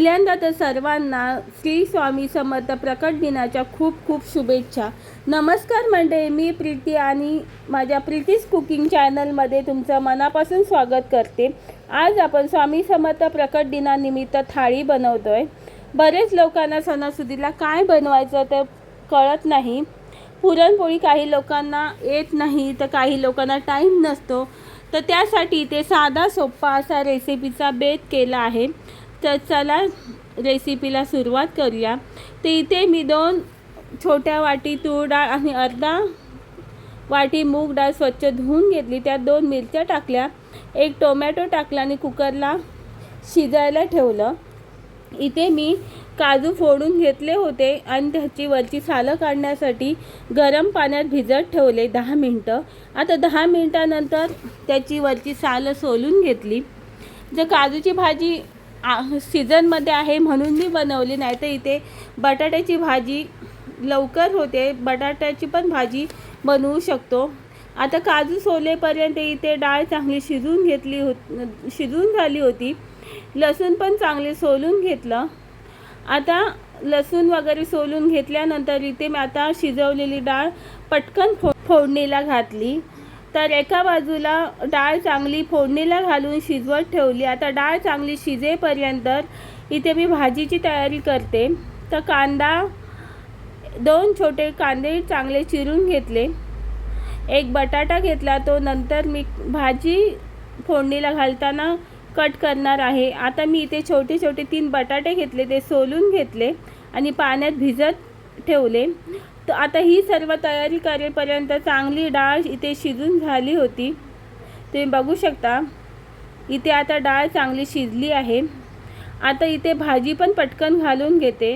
पहिल्यांदा तर सर्वांना श्री स्वामी समर्थ प्रकट दिनाच्या खूप खूप शुभेच्छा. नमस्कार मंडळी मी प्रीती आणि माझ्या प्रीतीज कुकिंग चॅनलमध्ये तुमचं मनापासून स्वागत करते. आज आपण स्वामी समर्थ प्रकट दिनानिमित्त थाळी बनवतो आहे बरेच लोकांना सणासुदीला काय बनवायचं ते कळत नाही. पुरणपोळी काही लोकांना येत नाही तर काही लोकांना टाईम नसतो. तर त्यासाठी ते साधा सोप्पा असा रेसिपीचा बेत केला आहे. तर चला रेसिपीला सुरुवात करूया. तर इथे मी दोन छोट्या वाटी तूर डाळ आणि अर्धा वाटी मूग डाळ स्वच्छ धुवून घेतली. त्यात दोन मिरच्या टाकल्या. एक टोमॅटो टाकला आणि कुकरला शिजायला ठेवलं. इथे मी काजू फोडून घेतले होते आणि त्याची वरची सालं काढण्यासाठी गरम पाण्यात भिजत ठेवले दहा मिनटं. आता दहा मिनटानंतर त्याची वरची सालं सोलून घेतली. जर काजूची भाजी सीझनमध्ये आहे म्हणून मी बनवली नाही तर इथे बटाट्याची भाजी लवकर होते. बटाट्याची पण भाजी बनवू शकतो. आता काजू सोलेपर्यंत इथे डाळ चांगली शिजून घेतली होत शिजून झाली होती. लसूण पण चांगले सोलून घेतलं. आता लसूण वगैरे सोलून घेतल्यानंतर इथे मी आता शिजवलेली डाळ पटकन फो फोडणीला घातली. तर एका बाजूला डाळ चांगली फोडणीला घालून शिजवत ठेवली. आता डाळ चांगली शिजेपर्यंत इथे मी भाजीची तयारी करते. तर कांदा दोन छोटे कांदे चांगले चिरून घेतले. एक बटाटा घेतला तो नंतर मी भाजी फोडणीला घालताना कट करणार आहे. आता मी इथे छोटे छोटे तीन बटाटे घेतले ते सोलून घेतले आणि पाण्यात भिजत ठेवले. तर आता ही सर्व तयारी करेपर्यंत चांगली डाळ इथे शिजून झाली होती. तुम्ही बघू शकता इथे आता डाळ चांगली शिजली आहे. आता इथे भाजी पण पटकन घालून घेते.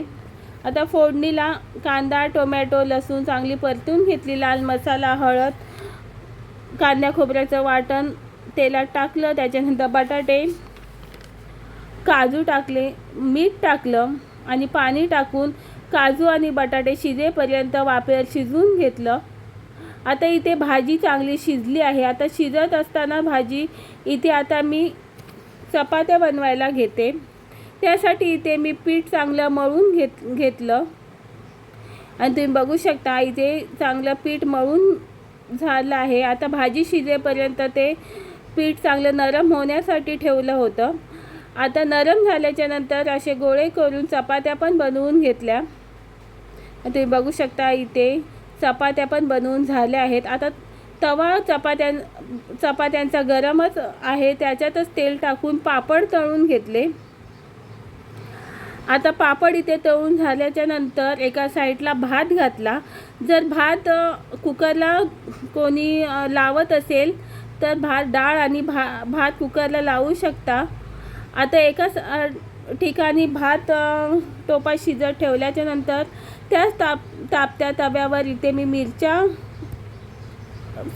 आता फोडणीला कांदा टोमॅटो लसूण चांगली परतून घेतली लाल मसाला हळद कांद्या खोबऱ्याचं वाटण तेलात टाकलं त्याच्यानंतर बटाटे काजू टाकले मीठ टाकलं आणि पाणी टाकून काजू आणि बटाटे शिजेपर्यंत वाफेवर शिजवून घेतलं. आता इथे भाजी चांगली शिजली आहे. आता शिजत असताना भाजी इथे आता मी चपात्या बनवायला घेते. त्यासाठी इथे मी पीठ चांगलं मळून घेत घेतलं. आणि तुम्ही बघू शकता इथे चांगलं पीठ मळून झालं आहे. आता भाजी शिजेपर्यंत ते पीठ चांगलं नरम होण्यासाठी ठेवलं होतं. आता नरम झाल्याच्यानंतर असे गोळे करून चपात्या पण बनवून घेतल्या. तुम्ही बघू शकता इथे चपात्या पण बनवून झाल्या आहेत. आता तवा चपात्या चपात्यांचा गरमच आहे. त्याच्यातच तेल टाकून पापड तळून घेतले. आता पापड इथे तळून झाल्याच्यानंतर एका साईडला भात घातला. जर भात कुकरला कोणी लावत असेल तर भात डाळ आणि भा भात कुकरला लावू शकता. आता एकाच ठिकाणी भात टोपा शिजत ठेवल्याच्या नंतर त्याच ताप तापत्या तव्यावर इथे मी मिरच्या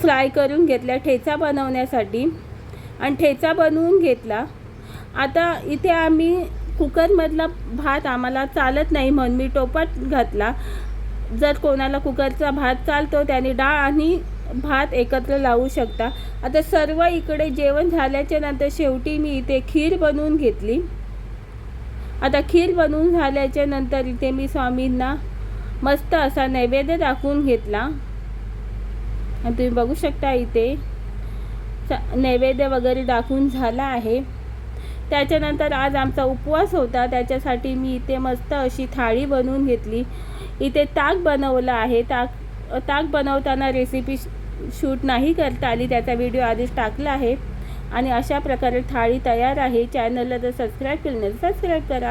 फ्राय करून घेतल्या ठेचा बनवण्यासाठी. आणि ठेचा बनवून घेतला. आता इथे आम्ही कुकरमधला भात आम्हाला चालत नाही म्हणून मी टोपात घातला. जर कोणाला कुकरचा भात चालतो त्याने डाळ आणि भात एकत्र लावू शकता. आता सर्व इकडे जेवण झाल्याच्यानंतर शेवटी मी इथे खीर बनवून घेतली. आता खीर बनवून झाल्याच्यानंतर इथे मी स्वामींना मस्त असा नैवेद्य दाखवून घेतला. आणि तुम्ही बघू शकता इथे नैवेद्य वगैरे दाखवून झाला आहे. त्याच्यानंतर आज आमचा उपवास होता. त्याच्यासाठी मी इथे मस्त अशी थाळी बनवून घेतली. इथे ताक बनवलं आहे. ताक ताक बनवताना रेसिपी शूट नाही करता आली. त्याचा व्हिडिओ आधीच टाकला आहे. आणि अशा प्रकारे थाळी तयार आहे. चॅनलला जर सबस्क्राईब केलं नाही सबस्क्राईब करा.